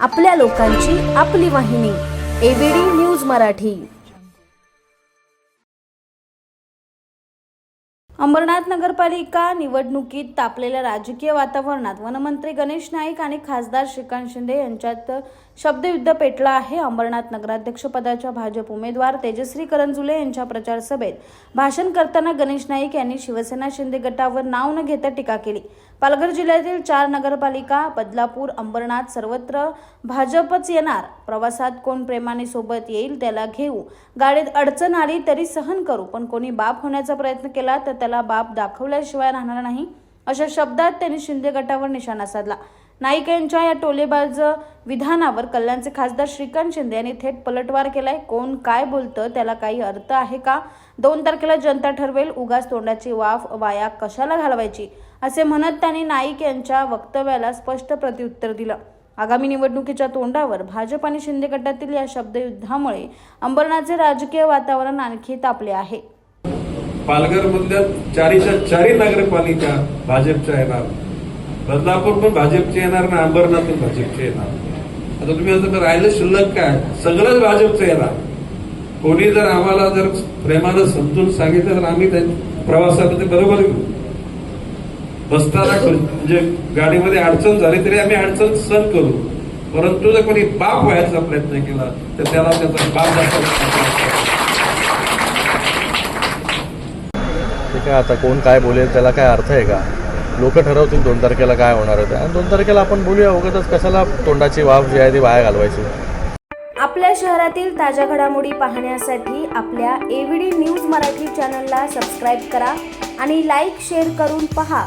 आपल्या लोकांची आपली वाहिनी एबीडी न्यूज मराठी. अंबरनाथ नगरपालिका निवडणुकीत तापलेल्या राजकीय वातावरणात वनमंत्री गणेश नाईक आणि खासदार श्रीकांत शिंदे यांच्यात शब्दयुद्ध पेटलं आहे. अंबरनाथ नगराध्यक्षपदाच्या भाजप उमेदवार तेजश्री करंजुले यांच्या प्रचार सभेत भाषण करताना गणेश नाईक यांनी शिवसेना शिंदे गटावर नाव न घेता टीका केली. पालघर जिल्ह्यातील चार नगरपालिका बदलापूर अंबरनाथ सर्वत्र भाजपच येणार. प्रवासात कोण प्रेमाने सोबत येईल त्याला घेऊ. गाडीत अडचण आली तरी सहन करू पण कोणी बाप होण्याचा प्रयत्न केला तर त्याला बाप दाखवल्याशिवाय राहणार नाही. अशा शब्दात त्यांनी शिंदे गटावर निशाणा साधला. नाईक यांच्या या टोलेबाज विधानावर कल्याणचे खासदार श्रीकांत शिंदे यांनी थेट पलटवार केलाय. कोण काय बोलतं त्याला काही अर्थ आहे का? दोन तारखेला जनता ठरवेल. उगाच तोंडाची वाफ वाया कशाला घालवायची? असे म्हणत त्यांनी नाईक यांच्या वक्तव्याला स्पष्ट प्रत्युत्तर दिलं. आगामी निवडणुकीच्या तोंडावर भाजप आणि शिंदे गटातील या शब्दयुद्धामुळे अंबरनाथचे राजकीय वातावरण आणखी तापले आहे. पालघर मधल्या चारीच्या चारी नगरपालिका भाजपच्या येणार. बदलापूर पण भाजपचे येणार ना अंबरनाथ पण भाजपचे येणार. आता तुम्ही आता राहिलं शिल्लक काय? सगळंच भाजपचं येणार. कोणी जर आम्हाला जर प्रेमानं समजून सांगितलं तर आम्ही त्या बरोबर घेऊ बसताना. म्हणजे गाडीमध्ये अडचण झाली तरी आम्ही अडचण सहन करू परंतु जर कोणी बाप व्हायचा प्रयत्न केला तर त्याला त्याचा बाप आहे आता कोण काय बोलेल त्याला काय अर्थ आहे का लोक ठरवतील दोन तारखेला काय होणार आहे ते. आणि दोन तारखेला आपण बोलूया उगाच कशाला तोंडाची वाफ जी आहे ती वाया घालवायची आपल्या शहरातील ताज्या घडामोडी पाहण्यासाठी आपल्या एव्हीडी न्यूज मराठी चॅनलला सबस्क्राईब करा आणि लाईक शेअर करून पहा